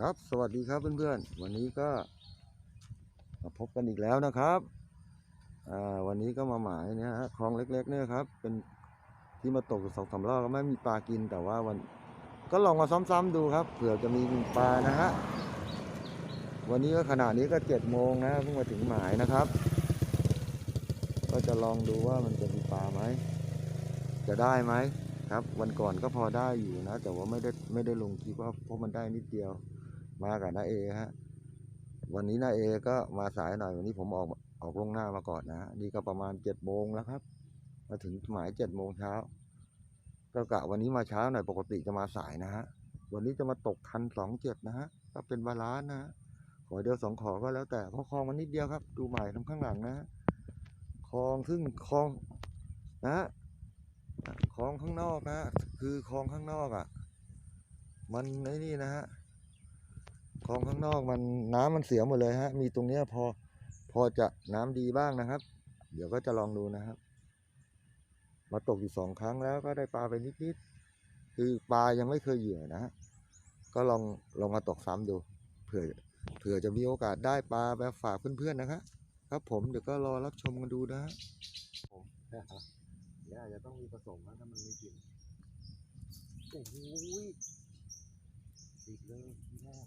ครับ สวัสดีครับเพื่อนๆ วันนี้ก็มาพบกันอีกแล้วนะครับวันนี้ก็มาหมายเนี่ยฮะคลองเล็ก ๆ เนี่ยครับ เป็นที่มาตกสองสามรอบก็ไม่มีปลากินแต่ว่าวันก็ลองมาซ้ำๆดูครับเผื่อจะมีปลานะฮะวันนี้ก็ขณะนี้ก็เจ็ดโมงนะเพิ่งมาถึงหมายนะครับ ก็จะลองดูว่ามันจะมีปลาไหมจะได้ไหมครับ วันก่อนก็พอได้อยู่นะ แต่ว่าไม่ได้ไม่ได้ลงคลิปว่าเพราะมันได้นิดเดียว มากับน้าเอฮะวันนี้น้าเอก็มาสายหน่อยวันนี้ผมออกออกลงหน้ามาก่อนนะนี่ก็ประมาณเจ็ดโมงแล้วครับ มาถึงหมายเจ็ดโมงเช้าก็กะวันนี้มาเช้าหน่อยปกติจะมาสายนะฮะวันนี้จะมาตกคันสองเจ็ดนะฮะก็เป็นบาลานนะฮะขอเดียวสองขอก็แล้วแต่เพราะคลองมันนิดเดียวครับ ดูใหม่ทางข้างหลังนะฮะคลองซึ่งคลองนะคลองข้างนอกนะ คือคลองข้างนอกอะ มันไอ้นี่นะฮะ คลองข้างนอกมันน้ำมันเสียหมดเลยฮะ มีตรงเนี้ยพอพอจะน้ำดีบ้างนะครับ เดี๋ยวก็จะลองดูนะครับ มาตกอยู่สองครั้งแล้วก็ได้ปลาไปนิดๆคือปลายังไม่เคยเหยื่อนะฮะก็ลองลองมาตกซ้ำดูเผื่อเผื่อจะมีโอกาสได้ปลาไปฝากเพื่อนๆนะครับครับผมเดี๋ยวก็รอรับชมกันดูนะฮะผมเดี๋ยวอาจจะต้องมีผสมนะถ้ามันไม่กินโอ้โหติดเลยที่แรก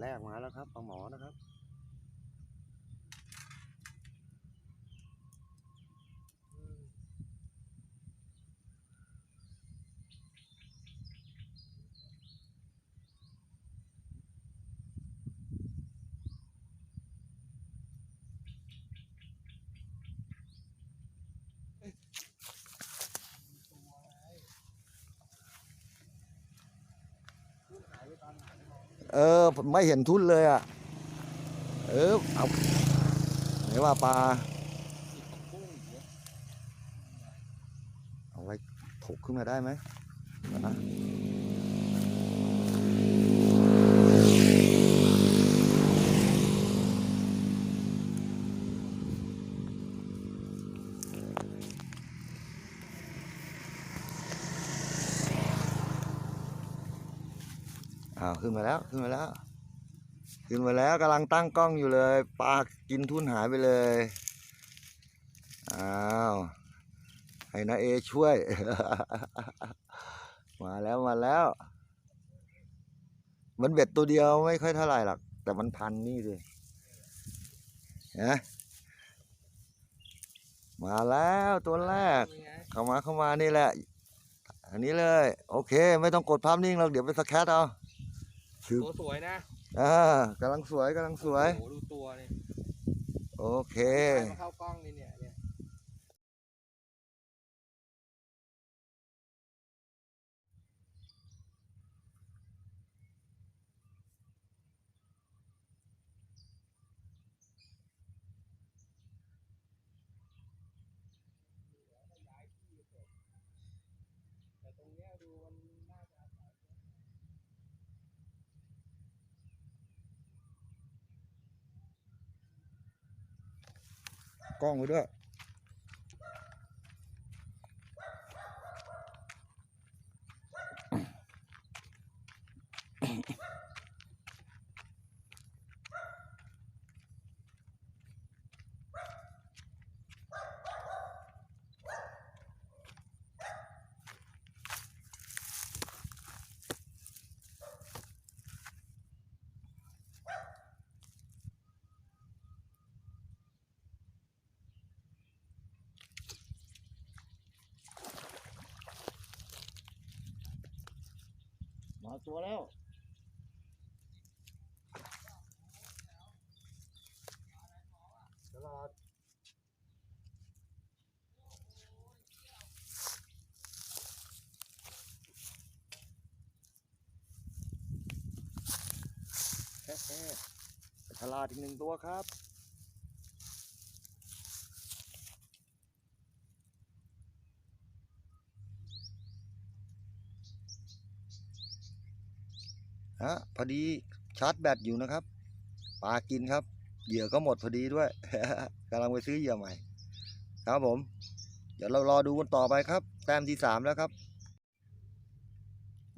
แรกมาแล้วครับปลาหมอนะครับ เออผมไม่เห็นทุนเลยอะ เออเอาไหนว่าปลาเอาไว้ถกขึ้นมาได้ไหมนะาวขึ้นมาแล้วขึ้นมาแล้ว ขึ้นมาแล้วกำลังตั้งกล้องอยู่เลยปลากินทุนหายไปเลยอ้าวให้นาเอช่วย มาแล้วมาแล้ว มันเบ็ดตัวเดียวไม่ค่อยเท่าไหร่หรอกแต่มันพันนี่ดินะมาแล้วตัวแรก เข้ามาเข้ามานี่แหละ อันนี้เลย โอเค ไม่ต้องกดภาพนิ่งหรอกเดี๋ยวไปสแคตเอา คือตัวสวยนะอ่ากำลังสวยกำลังสวยโอ้โหดูตัวนี่โอเคมาเข้ากล้องนี่เนี่ยเนี่ย แต่ตรงเนี้ยดูมันน่าจะอาศัย กล้องไว้ด้วย มาตัวแล้วตลาดแค่ๆฉลาดอีกหนึ่งตัวครับ ฮะพอดีชาร์จแบตอยู่นะครับปลากินครับ เหยื่อก็หมดพอดีด้วยกำลังไปซื้อเหยื่อใหม่ ครับผม เดี๋ยวเรารอดูกันต่อไปครับ แต้มที่สามแล้วครับ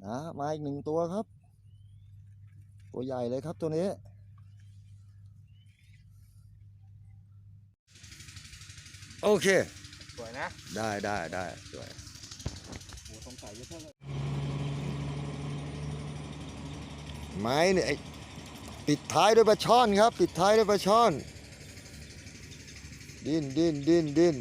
นะมาอีกหนึ่งตัวครับ ตัวใหญ่เลยครับตัวนี้โอเค สวยนะ ได้ได้ได้สวยโหสงสัยจะเท่าไหร่ ไม้เนี่ยปิดท้ายด้วยปลาช่อนครับ ปิดท้ายด้วยปลาช่อน ดิ้นดิ้นดิ้นดิ้น